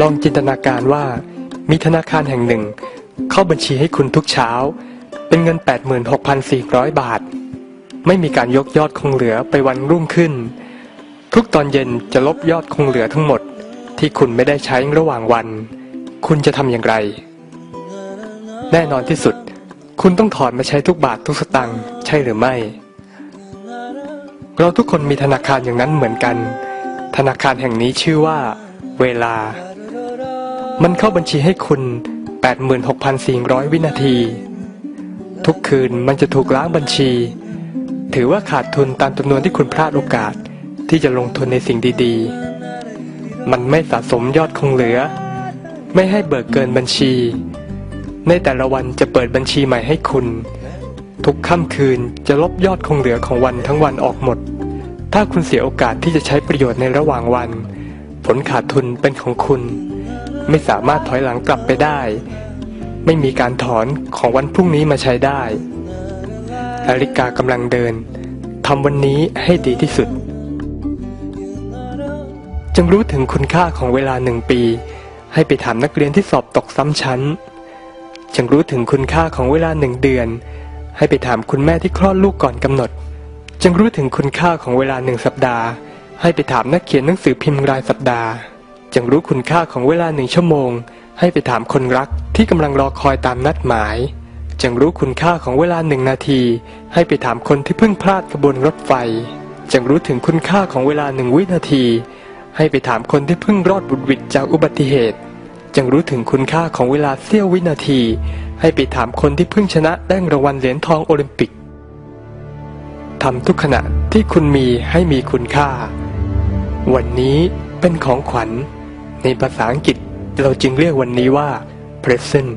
ลองจินตนาการว่า มีธนาคารแห่งหนึ่ง เข้าบัญชีให้คุณทุกเช้า เป็นเงิน 86,400 บาท ไม่มีการยกยอดคงเหลือไปวันรุ่งขึ้น ทุกตอนเย็นจะลบยอดคงเหลือทั้งหมด ที่คุณไม่ได้ใช้ระหว่างวัน คุณจะทำอย่างไร แน่นอนที่สุด คุณต้องถอนมาใช้ทุกบาททุกสตังค์ใช่หรือไม่ เราทุกคนมีธนาคารอย่างนั้นเหมือนกัน ธนาคารแห่งนี้ชื่อว่า เวลา มันเข้าบัญชีให้คุณ 86,400 วินาที ทุกคืนมันจะถูกล้างบัญชี ถือว่าขาดทุนตามจำนวนที่คุณพลาดโอกาสที่จะลงทุนในสิ่งดีๆ มันไม่สะสมยอดคงเหลือ ไม่ให้เบิกเกินบัญชี ในแต่ละวันจะเปิดบัญชีใหม่ให้คุณ ทุกค่ำคืนจะลบยอดคงเหลือของวันทั้งวันออกหมด ถ้าคุณเสียโอกาสที่จะใช้ประโยชน์ในระหว่างวัน ผลขาดทุนเป็นของคุณ ไม่สามารถถอยหลังกลับไปได้ ไม่มีการถอนของวันพรุ่งนี้มาใช้ได้นาฬิกากำลังเดินทำวันนี้ให้ดีที่สุด จงรู้ถึงคุณค่าของเวลาหนึ่งปี ให้ไปถามนักเรียนที่สอบตกซ้ำชั้น จงรู้ถึงคุณค่าของเวลาหนึ่งเดือน ให้ไปถามคุณแม่ที่คลอดลูกก่อนกำหนด จงรู้ถึงคุณค่าของเวลาหนึ่งสัปดาห์ ให้ไปถามนักเขียนหนังสือพิมพ์รายสัปดาห์ จงรู้คุณค่าของเวลาหนึ่งชั่วโมง ให้ไปถามคนรักที่กำลังรอคอยตามนัดหมายจงรู้คุณค่าของเวลาหนึ่งนาที ให้ไปถามคนที่เพิ่งพลาดขบวนรถไฟจงรู้ถึงคุณค่าของเวลาหนึ่งวินาที ให้ไปถามคนที่เพิ่งรอดบุดวิดจากอุบัติเหตุจงรู้ถึงคุณค่าของเวลาเสี้ยววินาที ให้ไปถามคนที่เพิ่งชนะได้รางวัลเหรียญทองโอลิมปิกทำทุกขณะที่คุณมีให้มีคุณค่า วันนี้เป็นของขวัญ ในภาษาอังกฤษเราจึงเรียกวันนี้ว่า present